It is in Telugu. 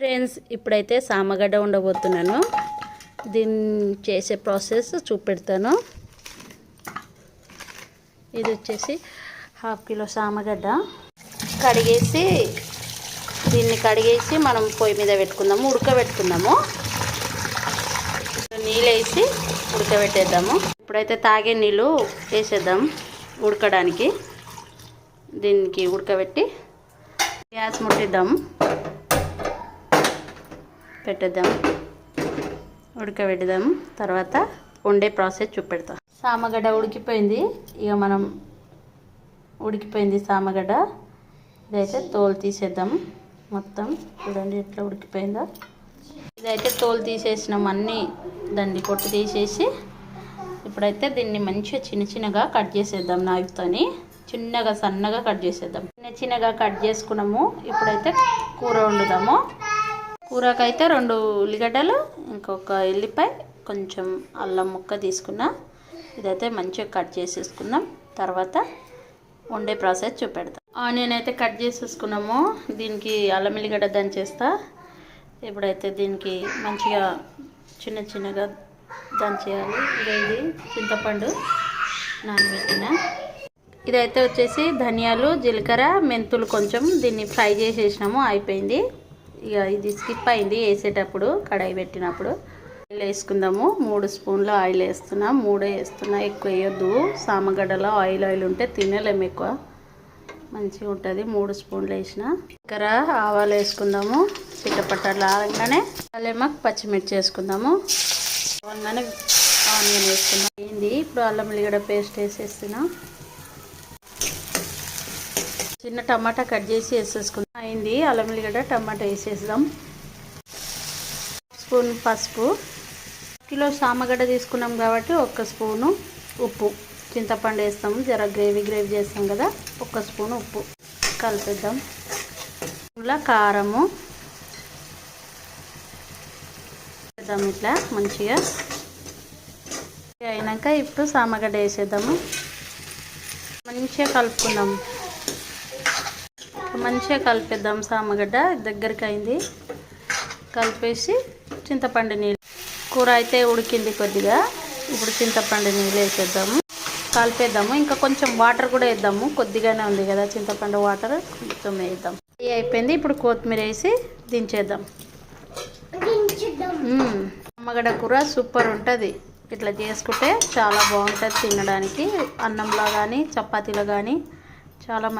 ఫ్రెండ్స్ ఇప్పుడైతే సామగడ్డ ఉండబోతున్నాను. దీన్ని చేసే ప్రాసెస్ చూపెడతాను. ఇది వచ్చేసి హాఫ్ కిలో సామగడ్డ. కడిగేసి దీన్ని కడిగేసి మనం పొయ్యి మీద పెట్టుకుందాము ఉడకబెట్టుకుందాము. నీళ్ళు వేసి ఉడకబెట్టేద్దాము. ఇప్పుడైతే తాగే నీళ్ళు వేసేద్దాం ఉడకడానికి. దీనికి ఉడకబెట్టి గ్యాస్ ముట్టిద్దాము పెట్టేద్దాం. ఉడకబెడదాం తర్వాత వండే ప్రాసెస్ చూపెడతాం. సామగడ్డ ఉడికిపోయింది. ఇక మనం ఉడికిపోయింది సామగడ్డ. ఇదైతే తోలు తీసేద్దాం. మొత్తం చూడండి ఎట్లా ఉడికిపోయిందో. ఇదైతే తోలు తీసేసినాం అన్నీ. దాన్ని కొట్టు తీసేసి ఇప్పుడైతే దీన్ని మంచిగా చిన్న చిన్నగా కట్ చేసేద్దాం నాయుతోని. చిన్నగా సన్నగా కట్ చేసేద్దాం. చిన్న చిన్నగా కట్ చేసుకున్నాము. ఇప్పుడైతే కూర వండుదాము. కూరకైతే రెండు ఉల్లిగడ్డలు ఇంకొక ఎల్లిపాయ కొంచెం అల్లం ముక్క తీసుకున్నా. ఇదైతే మంచిగా కట్ చేసేసుకున్నాం తర్వాత వండే ప్రాసెస్ చూపెడతాం. ఆనియన్ అయితే కట్ చేసేసుకున్నాము. దీనికి అల్లం ఎల్లిగడ్డ దంచేస్తా. ఇప్పుడైతే దీనికి మంచిగా చిన్న చిన్నగా దంచేయాలి. ఇదే ఇది చింతపండు నానబెట్టిన. ఇదైతే వచ్చేసి ధనియాలు జీలకర్ర మెంతులు కొంచెం దీన్ని ఫ్రై చేసేసినాము. అయిపోయింది. ఇక ఇది స్కిప్ అయింది వేసేటప్పుడు కడాయి పెట్టినప్పుడు. ఆయిల్ వేసుకుందాము. మూడు స్పూన్లు ఆయిల్ వేస్తున్నా. మూడే వేస్తున్నా. ఎక్కువ వేయొద్దు. సామగడ్డలో ఆయిల్ ఆయిల్ ఉంటే తినలేము ఎక్కువ. మంచిగా ఉంటుంది. మూడు స్పూన్లు వేసిన. ఇక్కడ ఆవాలు వేసుకుందాము. చిట్టపట్టలు ఆగంగానే అల్లేమో పచ్చిమిర్చి వేసుకుందాము. అవగానే ఆనియన్ వేసుకుందాం ఏంది? ఇప్పుడు అల్లం ఎల్లిగడ్డ పేస్ట్ వేసేస్తున్నా. చిన్న టమాటా కట్ చేసి వేసేసుకుందాం. అయింది. అల్లం ఉల్లిగడ్డ టమాటా వేసేద్దాం. స్పూన్ పసుపు. కిలో సామగడ్డ తీసుకున్నాం కాబట్టి ఒక్క స్పూను ఉప్పు. చింతపండు వేస్తాము జర గ్రేవీ గ్రేవీ చేస్తాం కదా ఒక్క స్పూన్ ఉప్పు. కలిపేద్దాం. ఇలా కారము. వేద్దాం ఇట్లా మంచిగా. అయినాక ఇప్పుడు సామగడ్డ వేసేద్దాము. మంచిగా కలుపుకుందాం. మంచిగా కలిపేద్దాం సామగడ్డ. దగ్గరికి అయింది కలిపేసి చింతపండు నీళ్ళు. కూర అయితే ఉడికింది కొద్దిగా. ఇప్పుడు చింతపండు నీళ్ళు వేసేద్దాము. కలిపేద్దాము. ఇంకా కొంచెం వాటర్ కూడా వేద్దాము. కొద్దిగానే ఉంది కదా చింతపండు వాటర్. కొంచెం వేద్దాం. ఇది అయిపోయింది. ఇప్పుడు కొత్తిమీర వేసి దించేద్దాం. మ్మ్. అమ్మగడ్డ కూర సూపర్ ఉంటుంది. ఇట్లా చేసుకుంటే చాలా బాగుంటుంది తినడానికి. అన్నంలో కానీ చపాతీలో కానీ చాలా మంచి